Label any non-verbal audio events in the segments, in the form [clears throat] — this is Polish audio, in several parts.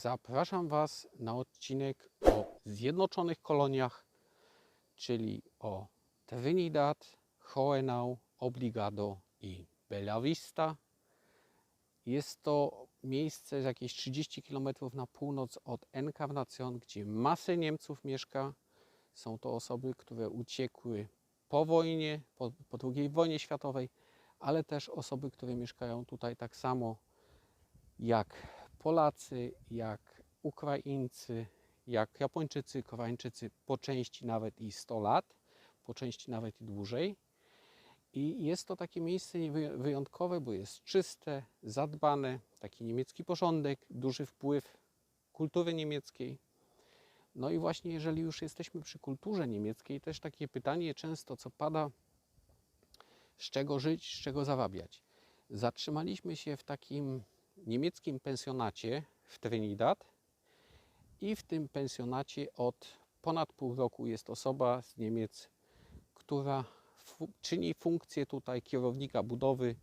Zapraszam Was na odcinek o Zjednoczonych Koloniach, czyli o Trinidad, Hohenau, Obligado i Bella Vista. Jest to miejsce jakieś 30 km na północ od Encarnacion, gdzie masę Niemców mieszka. Są to osoby, które uciekły po wojnie, po, po II wojnie światowej, ale też osoby, które mieszkają tutaj tak samo jak Polacy, jak Ukraińcy, jak Japończycy, Koreańczycy, po części nawet i 100 lat, po części nawet i dłużej. I jest to takie miejsce wyjątkowe, bo jest czyste, zadbane, taki niemiecki porządek, duży wpływ kultury niemieckiej. No i właśnie jeżeli już jesteśmy przy kulturze niemieckiej, też takie pytanie często, co pada, z czego żyć, z czego zarabiać. Zatrzymaliśmy się w takim niemieckim pensjonacie w Trinidad i w tym pensjonacie od ponad pół roku jest osoba z Niemiec, która czyni funkcję tutaj kierownika budowy.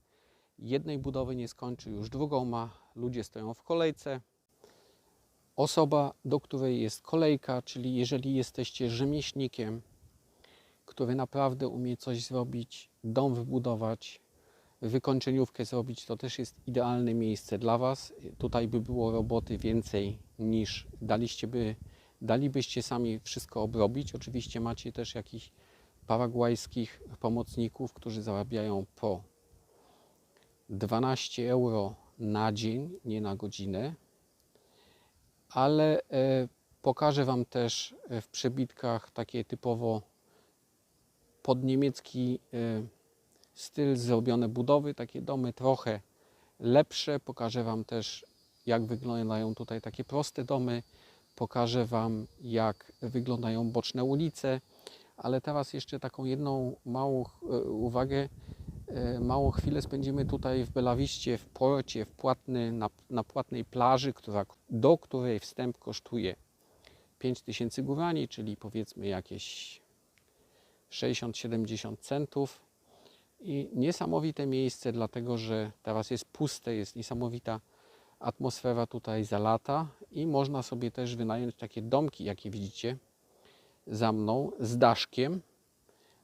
Jednej budowy nie skończy, już drugą ma, ludzie stoją w kolejce. Osoba, do której jest kolejka, czyli jeżeli jesteście rzemieślnikiem, który naprawdę umie coś zrobić, dom wybudować, wykończeniówkę zrobić, to też jest idealne miejsce dla Was. Tutaj by było roboty więcej niż daliście by, dalibyście sami wszystko obrobić. Oczywiście macie też jakichś paragwajskich pomocników, którzy zarabiają po 12 euro na dzień, nie na godzinę. Ale e, pokażę Wam też e, w przebitkach takie typowo podniemiecki e, styl zrobione budowy, takie domy trochę lepsze. Pokażę Wam też, jak wyglądają tutaj takie proste domy. Pokażę Wam, jak wyglądają boczne ulice. Ale teraz jeszcze taką jedną małą e, uwagę. E, Małą chwilę spędzimy tutaj w Belawiście, w porcie, w płatny, na, na płatnej plaży, która, do której wstęp kosztuje 5000 górani, czyli powiedzmy jakieś 60-70 centów. I niesamowite miejsce, dlatego że teraz jest puste, jest niesamowita atmosfera tutaj za lata i można sobie też wynająć takie domki, jakie widzicie za mną, z daszkiem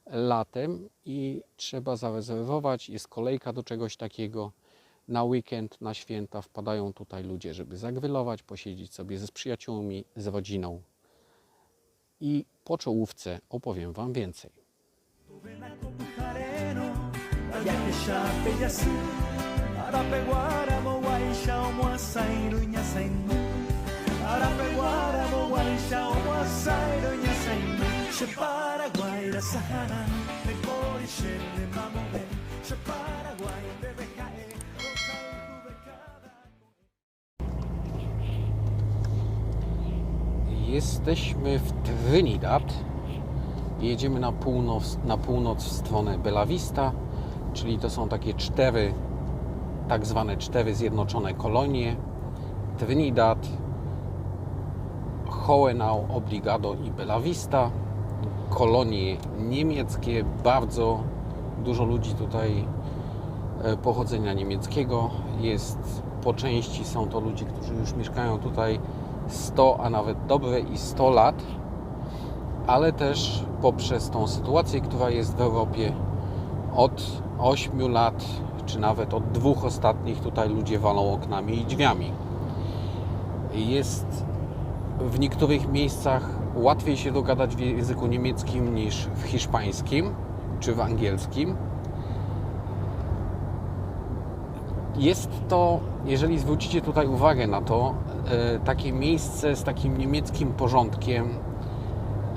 latem i trzeba zarezerwować. Jest kolejka do czegoś takiego. Na weekend, na święta wpadają tutaj ludzie, żeby zagrylować, posiedzieć sobie ze przyjaciółmi, z rodziną. I po czołówce opowiem Wam więcej. Bujareno, Ayakesha Peyasu, Arapeguara, Moaisha, Moasairu, Nyasainu, Arapeguara, Moaisha, Moasairu, Nyasainu, Sheparaguay, la Sahara. Jesteśmy w Trinidad. Jedziemy na północ, na północ w stronę Bella Vista, czyli to są takie cztery, tak zwane cztery zjednoczone kolonie. Trinidad, Hohenau, Obligado i Bella Vista. Kolonie niemieckie, bardzo dużo ludzi tutaj e, pochodzenia niemieckiego jest. Po części są to ludzie, którzy już mieszkają tutaj 100, a nawet dobre i 100 lat, ale też poprzez tą sytuację, która jest w Europie od 8 lat, czy nawet od dwóch ostatnich, tutaj ludzie walą oknami i drzwiami. Jest w niektórych miejscach łatwiej się dogadać w języku niemieckim niż w hiszpańskim czy w angielskim. Jest to, jeżeli zwrócicie tutaj uwagę na to, e, takie miejsce z takim niemieckim porządkiem,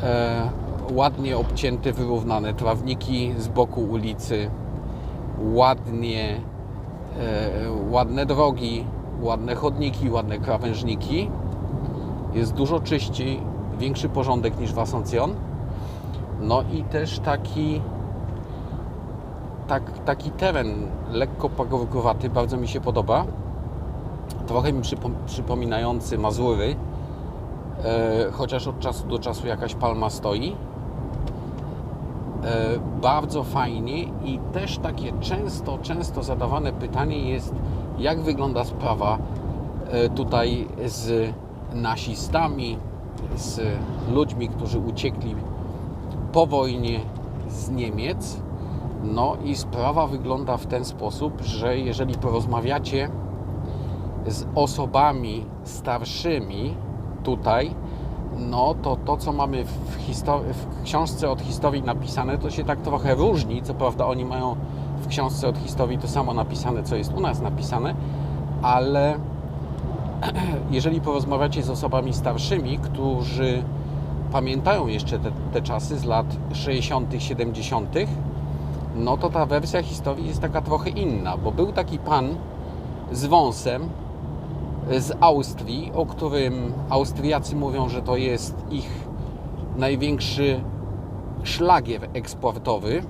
e, ładnie obcięte, wyrównane trawniki z boku ulicy, ładnie, e, ładne drogi, ładne chodniki, ładne krawężniki. Jest dużo czyściej, większy porządek niż w Asuncion. No i też taki tak, taki teren lekko pagórkowaty, bardzo mi się podoba. Trochę mi przypo, przypominający Mazury, e, chociaż od czasu do czasu jakaś palma stoi. E, bardzo fajnie i też takie często, często zadawane pytanie jest, jak wygląda sprawa e, tutaj z nasistami, z ludźmi, którzy uciekli po wojnie z Niemiec. No i sprawa wygląda w ten sposób, że jeżeli porozmawiacie z osobami starszymi tutaj, no to to, co mamy w, w książce od historii napisane, to się tak trochę różni. Co prawda oni mają w książce od historii to samo napisane, co jest u nas napisane, ale [clears throat] jeżeli porozmawiacie z osobami starszymi, którzy pamiętają jeszcze te, te czasy z lat 60., 70., no to ta wersja historii jest taka trochę inna, bo był taki pan z wąsem z Austrii, o którym Austriacy mówią, że to jest ich największy szlagier eksportowy,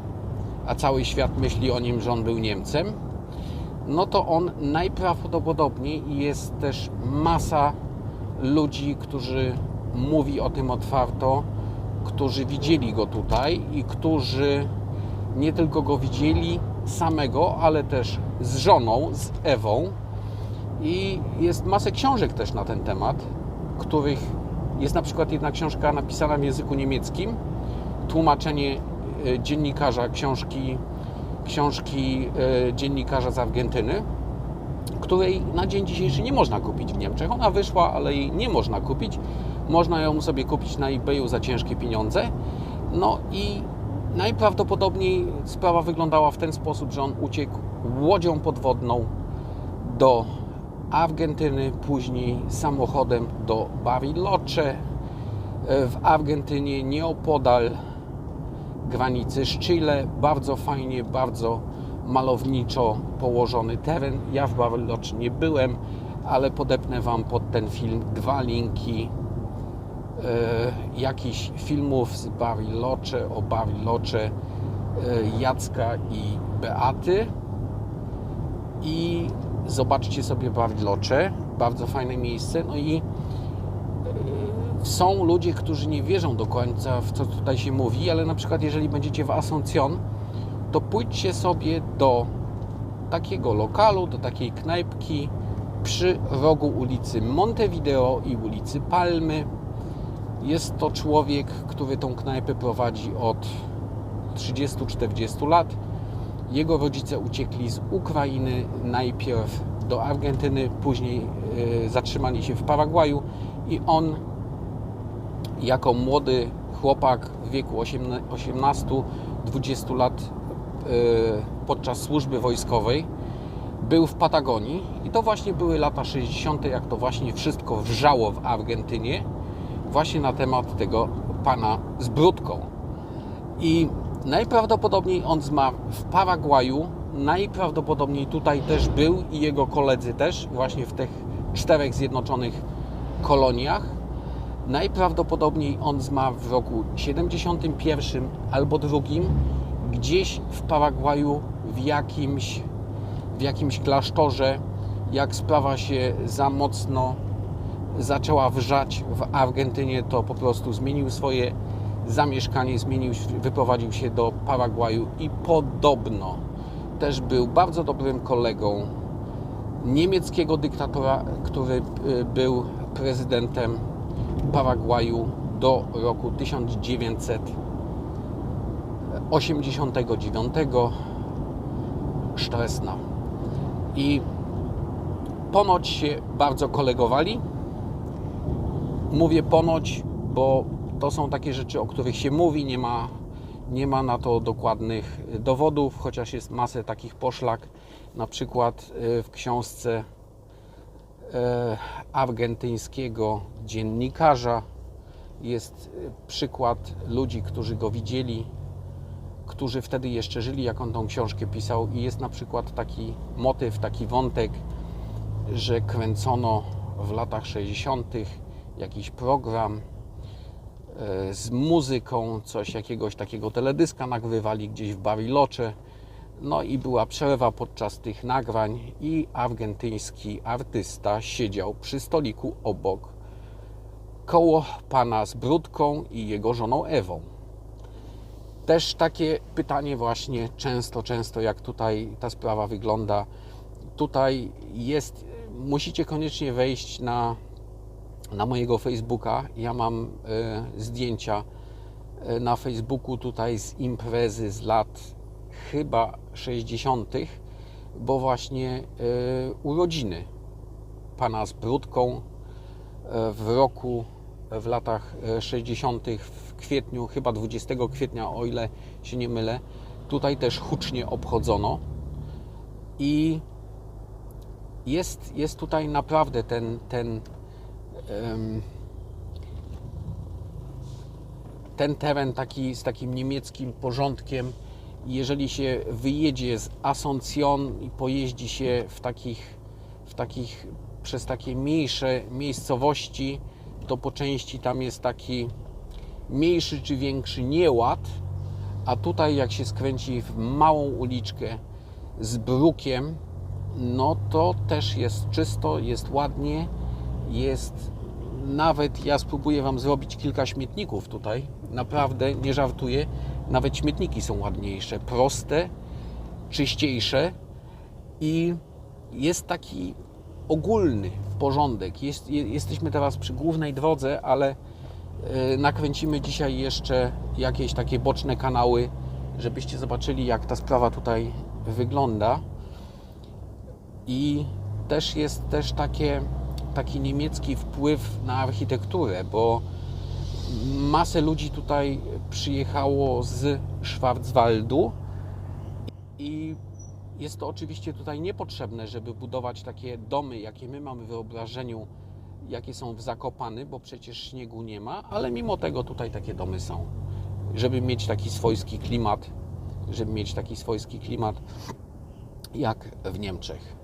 a cały świat myśli o nim, że on był Niemcem, no to on najprawdopodobniej jest też masa ludzi, którzy mówi o tym otwarto, którzy widzieli go tutaj i którzy nie tylko go widzieli samego, ale też z żoną, z Ewą. I jest masę książek też na ten temat, których jest na przykład jedna książka napisana w języku niemieckim, tłumaczenie e, dziennikarza książki, książki e, dziennikarza z Argentyny, której na dzień dzisiejszy nie można kupić w Niemczech. Ona wyszła, ale jej nie można kupić. Można ją sobie kupić na eBayu za ciężkie pieniądze. No i najprawdopodobniej sprawa wyglądała w ten sposób, że on uciekł łodzią podwodną do Argentyny, później samochodem do Bariloche w Argentynie, nieopodal granicy z Chile. Bardzo fajnie, bardzo malowniczo położony teren. Ja w Bariloche nie byłem, ale podepnę Wam pod ten film dwa linki e, jakichś filmów z Bariloche, o Bariloche e, Jacka i Beaty i zobaczcie sobie Bariloche, bardzo fajne miejsce, no i e, są ludzie, którzy nie wierzą do końca w co tutaj się mówi, ale na przykład jeżeli będziecie w Asuncion, to pójdźcie sobie do takiego lokalu, do takiej knajpki przy rogu ulicy Montevideo i ulicy Palmy. Jest to człowiek, który tą knajpę prowadzi od 30-40 lat. Jego rodzice uciekli z Ukrainy najpierw do Argentyny, później y, zatrzymali się w Paragwaju i on jako młody chłopak w wieku 18-20 lat y, podczas służby wojskowej był w Patagonii i to właśnie były lata 60., jak to właśnie wszystko wrzało w Argentynie, właśnie na temat tego pana z brudką. I najprawdopodobniej on zmarł w Paragwaju, najprawdopodobniej tutaj też był i jego koledzy też, właśnie w tych czterech zjednoczonych koloniach. Najprawdopodobniej on zmarł w roku 71 albo drugim, gdzieś w Paragwaju w jakimś, w jakimś klasztorze, jak sprawa się za mocno zaczęła wrzać w Argentynie, to po prostu zmienił swoje zamieszkanie, zmienił, wyprowadził się do Paragwaju i podobno też był bardzo dobrym kolegą niemieckiego dyktatora, który y, był prezydentem Paragwaju do roku 1989 Sztresna. I ponoć się bardzo kolegowali. Mówię ponoć, bo to są takie rzeczy, o których się mówi, nie ma, nie ma na to dokładnych dowodów, chociaż jest masę takich poszlak. Na przykład y, w książce e, argentyńskiego dziennikarza jest y, przykład ludzi, którzy go widzieli, którzy wtedy jeszcze żyli, jak on tą książkę pisał. I jest na przykład taki motyw, taki wątek, że kręcono w latach 60. jakiś program e, z muzyką, coś jakiegoś takiego teledyska nagrywali gdzieś w Bariloche. No i była przerwa podczas tych nagrań i argentyński artysta siedział przy stoliku obok koło pana z brudką i jego żoną Ewą. Też takie pytanie właśnie często, często jak tutaj ta sprawa wygląda. Tutaj jest, musicie koniecznie wejść na na mojego Facebooka. Ja mam e, zdjęcia e, na Facebooku tutaj z imprezy z lat chyba 60., bo właśnie e, urodziny pana z Brudką w roku, w latach e, 60. w kwietniu, chyba 20 kwietnia, o ile się nie mylę, tutaj też hucznie obchodzono. I jest, jest tutaj naprawdę ten, ten, ten teren taki z takim niemieckim porządkiem. Jeżeli się wyjedzie z Asuncion i pojeździ się w takich, w takich przez takie mniejsze miejscowości, to po części tam jest taki mniejszy czy większy nieład, a tutaj jak się skręci w małą uliczkę z brukiem, no to też jest czysto, jest ładnie, jest nawet, ja spróbuję Wam zrobić kilka śmietników tutaj, naprawdę, nie żartuję, nawet śmietniki są ładniejsze, proste, czyściejsze i jest taki ogólny porządek. Jest, je, jesteśmy teraz przy głównej drodze, ale e, nakręcimy dzisiaj jeszcze jakieś takie boczne kanały, żebyście zobaczyli, jak ta sprawa tutaj wygląda. I też jest też takie, taki niemiecki wpływ na architekturę, bo masę ludzi tutaj przyjechało z Schwarzwaldu i jest to oczywiście tutaj niepotrzebne, żeby budować takie domy, jakie my mamy w wyobrażeniu, jakie są w Zakopany, bo przecież śniegu nie ma, ale mimo tego tutaj takie domy są, żeby mieć taki swojski klimat, żeby mieć taki swojski klimat jak w Niemczech.